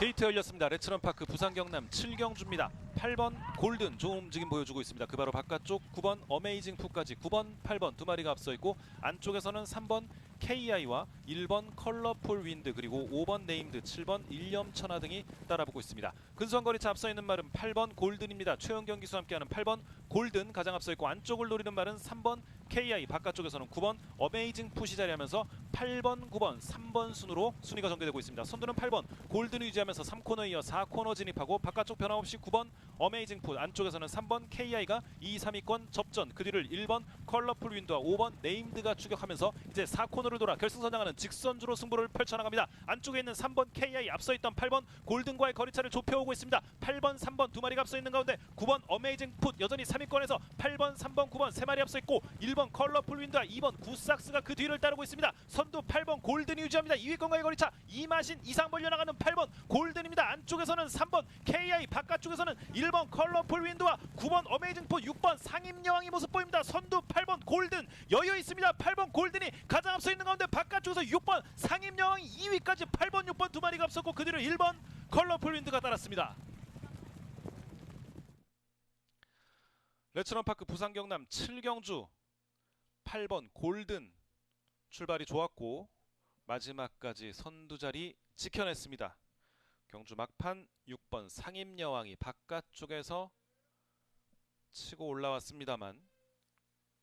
게이트 열렸습니다. 레츠런파크 부산 경남 7경주입니다. 8번 골든 좋은 움직임 보여주고 있습니다. 그 바로 바깥쪽 9번 어메이징 푸까지 9번, 8번 두 마리가 앞서 있고 안쪽에서는 3번 KI와 1번 컬러풀 윈드 그리고 5번 네임드 7번 일념 천하 등이 따라붙고 있습니다. 근수원거리차 앞서 있는 말은 8번 골든입니다. 최영경 기수와 함께하는 8번 골든 가장 앞서 있고 안쪽을 노리는 말은 3번 KI 바깥쪽에서는 9번 어메이징 푸시 자리하면서 8번, 9번, 3번 순으로 순위가 전개되고 있습니다. 선두는 8번 골든을 유지하면서 3코너 이어 4코너 진입하고 바깥쪽 변함없이 9번 어메이징 푸 안쪽에서는 3번 KI가 2, 3위권 접전 그 뒤를 1번 컬러풀 윈드와 5번 네임드가 추격하면서 이제 4코너를 돌아 결승선장하는 직선주로 승부를 펼쳐나갑니다. 안쪽에 있는 3번 KI 앞서 있던 8번 골든과의 거리차를 좁혀오고 있습니다. 8번, 3번 두 마리가 앞서 있는 가운데 9번 어메이징 풋 여전히 3 위권에서 8번, 3번, 9번 세 마리 앞서 있고 1번 컬러풀 윈드와 2번 구삭스가 그 뒤를 따르고 있습니다. 선두 8번 골든이 유지합니다. 2위권과의 거리차 이마신 이상 벌려나가는 8번 골든입니다. 안쪽에서는 3번 KI 바깥쪽에서는 1번 컬러풀 윈드와 9번 어메이징 풋 6번 상임여왕이 모습 보입니다. 선두 8번 골든 여유 있습니다. 8번 골든이 가장 앞서 있는 가운데 바깥쪽에서 6번 상임여왕이 2위까지 8번 6번 두 마리가 앞섰고 그 뒤를 1번 컬러풀 윈드가 따랐습니다. 레츠런파크 부산 경남 7경주 8번 골든 출발이 좋았고 마지막까지 선두 자리 지켜냈습니다. 경주 막판 6번 상임여왕이 바깥쪽에서 치고 올라왔습니다만